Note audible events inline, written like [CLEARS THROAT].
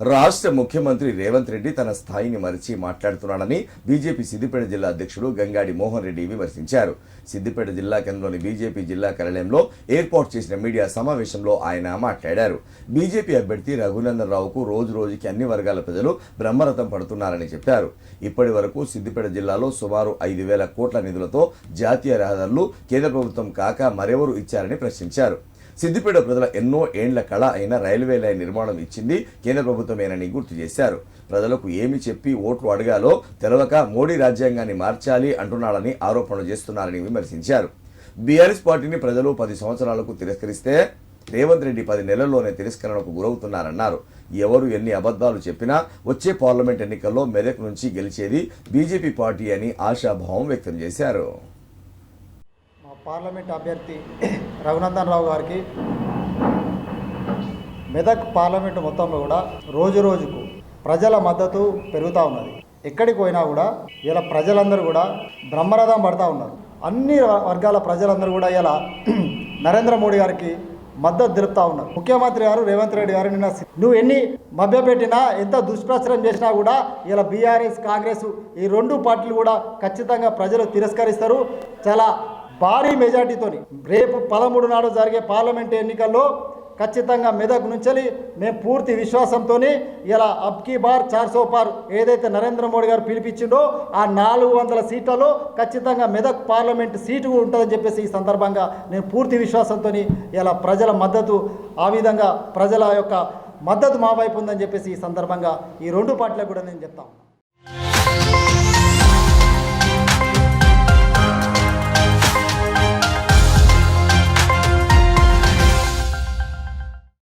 రాష్ట్ర ముఖ్యమంత్రి రేవంత్ రెడ్డి తన స్థాయిని మరిచి మాట్లాడుతున్నాడని బీజేపీ సిద్దిపేట జిల్లా అధ్యక్షుడు గంగాడి మోహన్ రెడ్డి విమర్శించారు. సిద్దిపేట జిల్లా కేంద్రంలోని బీజేపీ జిల్లా కార్యాలయంలో ఏర్పాటు చేసిన మీడియా సమావేశంలో ఆయన మాట్లాడారు. బీజేపీ అభ్యర్థి రఘునందన్ రావుకు రోజు రోజుకి అన్ని వర్గాల ప్రజలు బ్రహ్మరథం పడుతున్నారని చెప్పారు. ఇప్పటి వరకు సిద్దిపేట జిల్లాలో సుమారు ఐదు వేల కోట్ల నిధులతో జాతీయ రహదారులు కేంద్ర ప్రభుత్వం కాక మరెవరు ఇచ్చారని ప్రశ్నించారు. సిద్దిపేట ప్రజల ఎన్నో ఏండ్ల కళ అయిన రైల్వే లైన్ నిర్మాణం ఇచ్చింది కేంద్ర ప్రభుత్వమేనని గుర్తు చేశారు. ప్రజలకు ఏమి చెప్పి ఓట్లు అడగాలో తెలవక మోడీ రాజ్యాంగాన్ని మార్చాలి అంటున్నాడని ఆరోపణలు చేస్తున్నారని విమర్శించారు. బీఆర్ఎస్ పార్టీని ప్రజలు పది సంవత్సరాలకు తిరస్కరిస్తే రేవంత్ రెడ్డి పది నెలల్లోనే తిరస్కరణకు గురవుతున్నారన్నారు. ఎవరు ఎన్ని అబద్ధాలు చెప్పినా వచ్చే పార్లమెంట్ ఎన్నికల్లో మెదక్ నుంచి గెలిచేది బీజేపీ పార్టీ అని ఆశాభావం వ్యక్తం చేశారు. పార్లమెంట్ అభ్యర్థి రఘునందన్ రావు గారికి మెదక్ పార్లమెంటు మొత్తంలో కూడా రోజు రోజుకు ప్రజల మద్దతు పెరుగుతూ ఉన్నది. ఎక్కడికి పోయినా కూడా ఇలా ప్రజలందరూ కూడా బ్రహ్మరథం పడతా ఉన్నారు. అన్ని వర్గాల ప్రజలందరూ కూడా ఇలా [CLEARS THROAT] నరేంద్ర మోడీ గారికి మద్దతు తెలుపుతా ఉన్నారు. ముఖ్యమంత్రి గారు రేవంత్ రెడ్డి గారు నిన్న నువ్వు ఎన్ని మభ్యపెట్టినా ఎంత దుష్ప్రచారం చేసినా కూడా ఇలా బీఆర్ఎస్ కాంగ్రెస్ ఈ రెండు పార్టీలు కూడా ఖచ్చితంగా ప్రజలు తిరస్కరిస్తారు. చాలా భారీ మెజార్టీతోని రేపు పదమూడు నాడు జరిగే పార్లమెంట్ ఎన్నికల్లో ఖచ్చితంగా మెదక్ నుంచి మేము పూర్తి విశ్వాసంతో ఇలా అబ్కీ బార్ చార్ సో పార్ ఏదైతే నరేంద్ర మోడీ గారు పిలిపించిండో ఆ నాలుగు వందల సీట్లలో ఖచ్చితంగా మెదక్ పార్లమెంట్ సీటు ఉంటుందని చెప్పేసి ఈ సందర్భంగా నేను పూర్తి విశ్వాసంతో ఇలా ప్రజల మద్దతు ఆ విధంగా ప్రజల యొక్క మద్దతు మా వైపు ఉందని చెప్పేసి ఈ సందర్భంగా ఈ రెండు పార్టీలకు కూడా నేను చెప్తాను